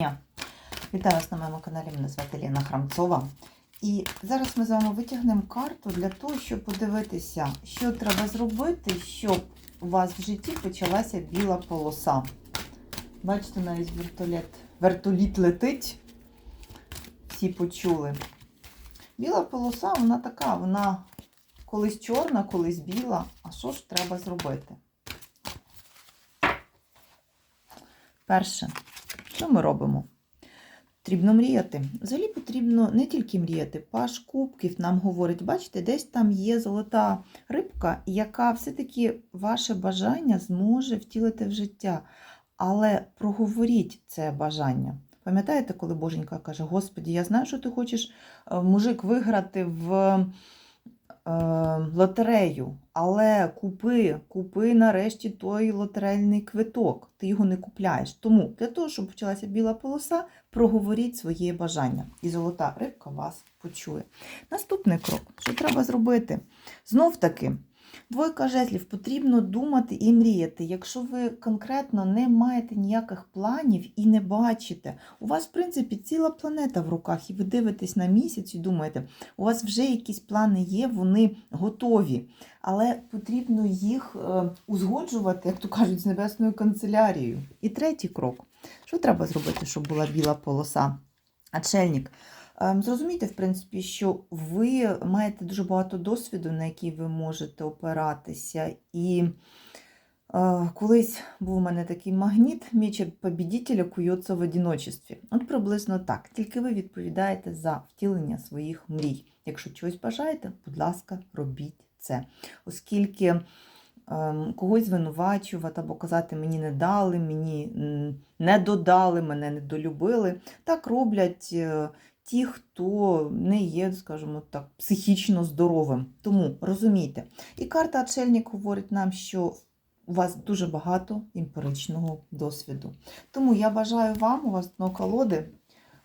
Дня. Вітаю вас на моєму каналі. Мене звати Ліна Храмцова. І зараз ми з вами витягнемо карту для того, щоб подивитися, що треба зробити, щоб у вас в житті почалася біла полоса. Бачите, навіть вертоліт, вертоліт летить. Всі почули. Біла полоса, вона така, вона колись чорна, колись біла. А що ж треба зробити? Перше, що ми робимо? Потрібно мріяти. Взагалі потрібно не тільки мріяти. Паш кубків нам говорить, бачите, десь там є золота рибка, яка все-таки ваше бажання зможе втілити в життя. Але проговоріть це бажання. Пам'ятаєте, коли Боженька каже: Господі, я знаю, що ти хочеш е, мужик виграти в лотерею, але купи, купи нарешті той лотерейний квиток. Ти його не купляєш. Тому для того, щоб почалася біла полоса, проговоріть своє бажання. І золота рибка вас почує. Наступний крок, що треба зробити? Знов таки. Двойка жезлів потрібно думати і мріяти. Якщо ви конкретно не маєте ніяких планів і не бачите, у вас, в принципі, ціла планета в руках, і ви дивитесь на місяць і думаєте, у вас вже якісь плани є, вони готові. Але потрібно їх е, узгоджувати, як то кажуть, з небесною канцелярією. І третій крок: що треба зробити, щоб була біла полоса? Отшельник. Ем, Зрозумійте, в принципі, що ви маєте дуже багато досвіду, на який ви можете опиратися. І е, колись був у мене такий магніт, меч побідітеля кується в одиночестві. От приблизно так. Тільки ви відповідаєте за втілення своїх мрій. Якщо чогось бажаєте, будь ласка, робіть це. Оскільки ем, когось звинувачувати або казати, мені не дали, мені не додали, мене не долюбили, так роблять. Е, ті, хто не є, скажімо так, психічно здоровим. Тому розумійте. І карта Отшельник говорить нам, що у вас дуже багато емпіричного досвіду. Тому я бажаю вам, у вас дно колоди,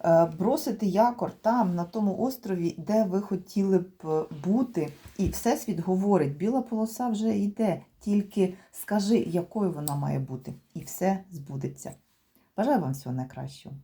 е, бросити якор там, на тому острові, де ви хотіли б бути. І Всесвіт говорить, біла полоса вже йде, тільки скажи, якою вона має бути, і все збудеться. Бажаю вам всього найкращого.